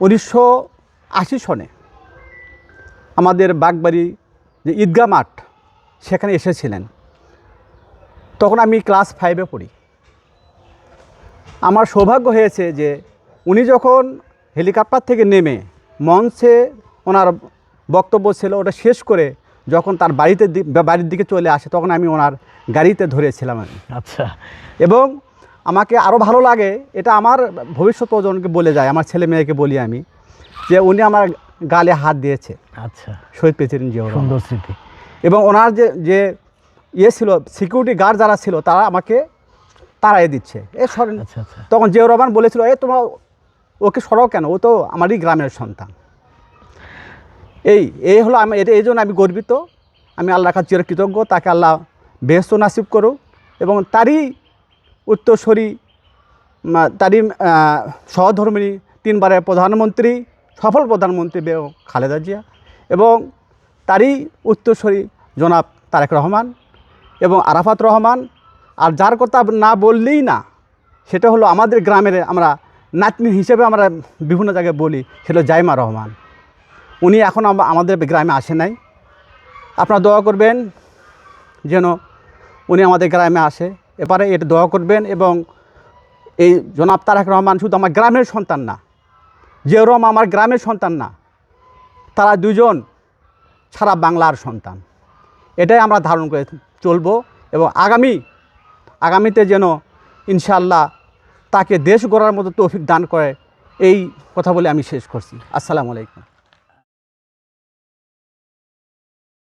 উনিশশো আশি সনে আমাদের বাগবাড়ি যে ঈদগাহ মাঠ সেখানে এসেছিলেন। তখন আমি ক্লাস ফাইভে পড়ি। আমার সৌভাগ্য হয়েছে যে উনি যখন হেলিকপ্টার থেকে নেমে মঞ্চে ওনার বক্তব্য ছিল ওটা শেষ করে যখন তার বাড়িতে বাড়ির দিকে চলে আসে তখন আমি ওনার গাড়িতে ধরেছিলাম আমি। আচ্ছা। এবং আমাকে আরও ভালো লাগে এটা আমার ভবিষ্যৎ প্রজন্মকে বলে যায় আমার ছেলে মেয়েকে বলি আমি যে উনি আমার গালে হাত দিয়েছে। আচ্ছা। শহীদ প্রেসিডেন্ট রহমান। সুন্দর স্মৃতি। এবং ওনার যে যে ইয়ে ছিল সিকিউরিটি গার্ড যারা ছিল তারা আমাকে তাড়াই দিচ্ছে। এ সরেন আচ্ছা আচ্ছা। তখন জিয়াউর রহমান বলেছিল এ তোমরা ওকে সরাও কেন? ও তো আমারই গ্রামের সন্তান। এই এই হলো আমি এটা এই জন্য আমি গর্বিত। আমি আল্লাহ কাছে চির কৃতজ্ঞ তাকে আল্লাহ বেহস্ত নাসিব করুক। এবং তারই উত্তরস্বরী মা- তারই আহ, সহধর্মিণী তিনবারের প্রধানমন্ত্রী সফল প্রধানমন্ত্রী বেগম খালেদা জিয়া এবং তারই উত্তরস্বরী জনাব তারেক রহমান এবং আরাফাত রহমান। আর যার কথা না বললেই না সেটা হলো আমাদের গ্রামের আমরা নাতনি হিসেবে আমরা বিভিন্ন জায়গায় বলি সেটা জাইমা রহমান। উনি এখন আমাদের গ্রামে আসে নাই। আপনারা দোয়া করবেন যেন উনি আমাদের গ্রামে আসে। এবারে এটা দোয়া করবেন এবং এই জনাব তারেক রহমান শুধু আমার গ্রামের সন্তান না জিয়রম আমার গ্রামের সন্তান না, তারা দুজন সারা বাংলার সন্তান। এটাই আমরা ধারণ করে চলবো এবং আগামী, আগামীতে যেন ইনশাআল্লাহ তাকে দেশ গড়ার মতো তৌফিক দান করে, এই কথা বলে আমি শেষ করছি। আসসালামু আলাইকুম।